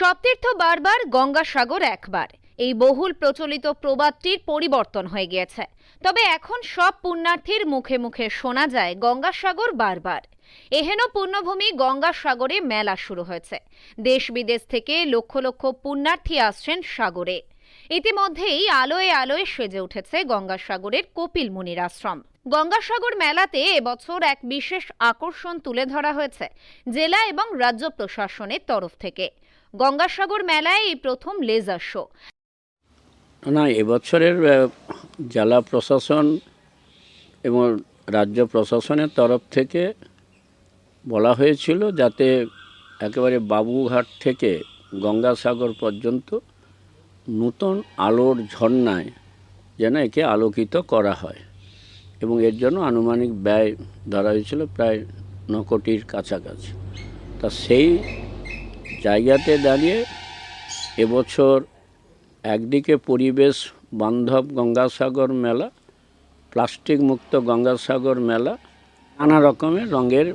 সপ্তীর্থ বারবার গঙ্গাসাগর একবার। এই বহুল প্রচলিত প্রবাদটির পরিবর্তন হয়ে গিয়েছে। তবে এখন সব পুণ্যার্থীর মুখে মুখে শোনা যায় গঙ্গাসাগর বারবার। এহেন পুণ্যভূমি গঙ্গাসাগরে মেলা শুরু হয়েছে। দেশ বিদেশ থেকে লক্ষ লক্ষ পুণ্যার্থী আসছেন সাগরে। ইতিমধ্যেই আলোয় আলোয় সেজে উঠেছে গঙ্গাসাগরের কপিল মুনির আশ্রম। গঙ্গাসাগর মেলাতে এবছর এক বিশেষ আকর্ষণ তুলে ধরা হয়েছে, জেলা এবং রাজ্য প্রশাসনের তরফ থেকে। গঙ্গাসাগর মেলায় এই প্রথম লেজার শো। না এবছরের জেলা প্রশাসন এবং রাজ্য প্রশাসনের তরফ থেকে বলা হয়েছিল যাতে একেবারে বাবুঘাট থেকে গঙ্গাসাগর পর্যন্ত নূতন আলোর ঝর্ণায় যেন একে আলোকিত করা হয় এবং এর জন্য আনুমানিক ব্যয় ধরা হয়েছিল প্রায় ন কোটির কাছাকাছি। তা সেই জায়গাতে দাঁড়িয়ে এবছর একদিকে পরিবেশ বান্ধব গঙ্গাসাগর মেলা প্লাস্টিক মুক্ত গঙ্গাসাগর মেলা নানা রকমের রঙের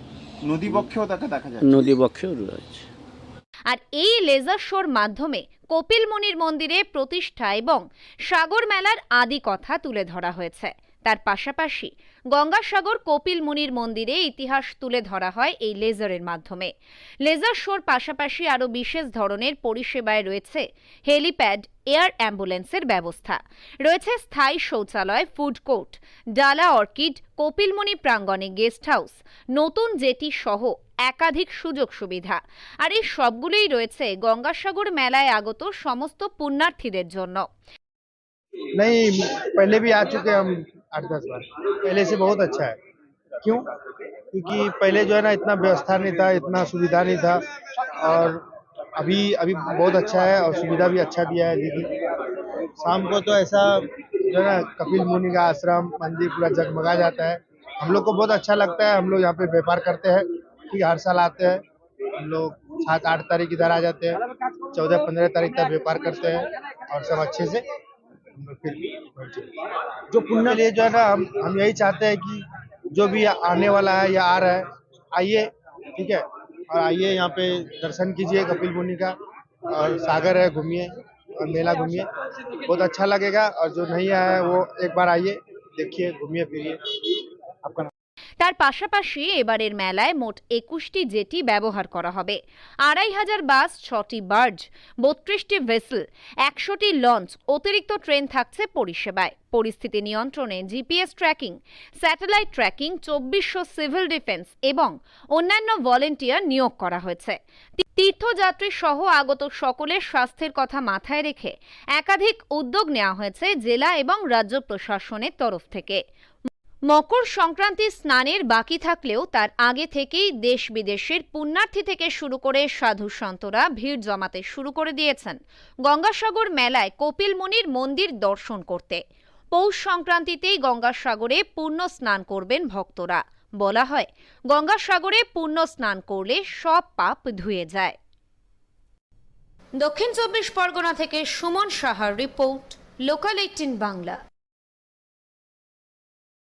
নদী বক্ষেও তাকে দেখা যায় নদীবক্ষেও রয়েছে। আর এই লেজার শোর মাধ্যমে কপিল মুনির মন্দিরে প্রতিষ্ঠা এবং সাগর মেলার আদি কথা তুলে ধরা হয়েছে। তার পাশাপাশি গঙ্গাসাগর কপিল মুনির মন্দিরে ইতিহাস তুলে ধরা হয় এই লেজারের মাধ্যমে লেজার শোর পাশাপাশি আরও বিশেষ ধরনের পরিষেবায় রয়েছে হেলিপ্যাড এয়ার অ্যাম্বুলেন্সের ব্যবস্থা রয়েছে স্থায়ী শৌচালয় ফুড কোর্ট ডালা অর্কিড কপিলমুনি প্রাঙ্গণে গেস্ট হাউস নতুন জেটি সহ একাধিক সুযোগ সুবিধা আর এই সবগুলোই রয়েছে গঙ্গাসাগর মেলায় আগত সমস্ত পুণ্যার্থীদের জন্য नहीं पहले भी आ चुके हैं हम आठ दस बार। पहले से बहुत अच्छा है। क्यों? क्योंकि पहले जो है ना, इतना व्यवस्था नहीं था, इतना सुविधा नहीं था। और अभी अभी बहुत अच्छा है और सुविधा भी अच्छा दिया है दीदी। शाम को तो ऐसा जो है ना, कपिल मुनि का आश्रम, मंदिर पूरा जगमगा जाता है। हम लोग को बहुत अच्छा लगता है। हम लोग यहाँ पे व्यापार करते हैं ठीक हर साल आते हैं। हम लोग सात, आठ तारीख इधर आ जाते हैं। चौदह, पंद्रह तारीख तक व्यापार करते हैं और सब अच्छे से जो पुण्य लिए जो है ना, हम हम यही चाहते हैं कि जो भी आने वाला है या आ रहा है, आइए, ठीक है? और आइए यहाँ पे दर्शन कीजिए कपिल मुनि का, और सागर है, घूमिए, और मेला घूमिए। बहुत अच्छा लगेगा, और जो नहीं आया है, वो एक बार आइए, देखिए, घूमिए, फिरिए। आपका তার পাশাপাশি এবারের মেলায় মোট একুশটি জেটি ব্যবহার করা হবে। আড়াই হাজার বাস, ছটি বার্জ, বত্রিশটি ভেসেল, একশোটি লঞ্চ, অতিরিক্ত ট্রেন থাকছে পরিষেবায়। পরিস্থিতি নিয়ন্ত্রণে জিপিএস ট্র্যাকিং, স্যাটেলাইট ট্র্যাকিং, চব্বিশশো সিভিল ডিফেন্স এবং অন্যান্য ভলেন্টিয়ার নিয়োগ করা হয়েছে। তীর্থযাত্রী সহ আগত সকলের স্বাস্থ্যের কথা মাথায় রেখে একাধিক উদ্যোগ নেওয়া হয়েছে জেলা এবং রাজ্য প্রশাসনের তরফ থেকে। মকর সংক্রান্তি স্নানের বাকি থাকলেও তার আগে থেকেই দেশ বিদেশের পুণ্যার্থী থেকে শুরু করে সাধু সন্তরা ভিড় জমাতে শুরু করে দিয়েছেন। গঙ্গাসাগর মেলায় কপিল মুনির মন্দির দর্শন করতে। পৌষ সংক্রান্তিতেই গঙ্গাসাগরে পুণ্য স্নান করবেন ভক্তরা। বলা হয়, গঙ্গাসাগরে পুণ্য স্নান করলে সব পাপ ধুয়ে যায়। দক্ষিণ চব্বিশ পরগনা থেকে সুমন সাহার রিপোর্ট, লোকাল এইটিন বাংলা।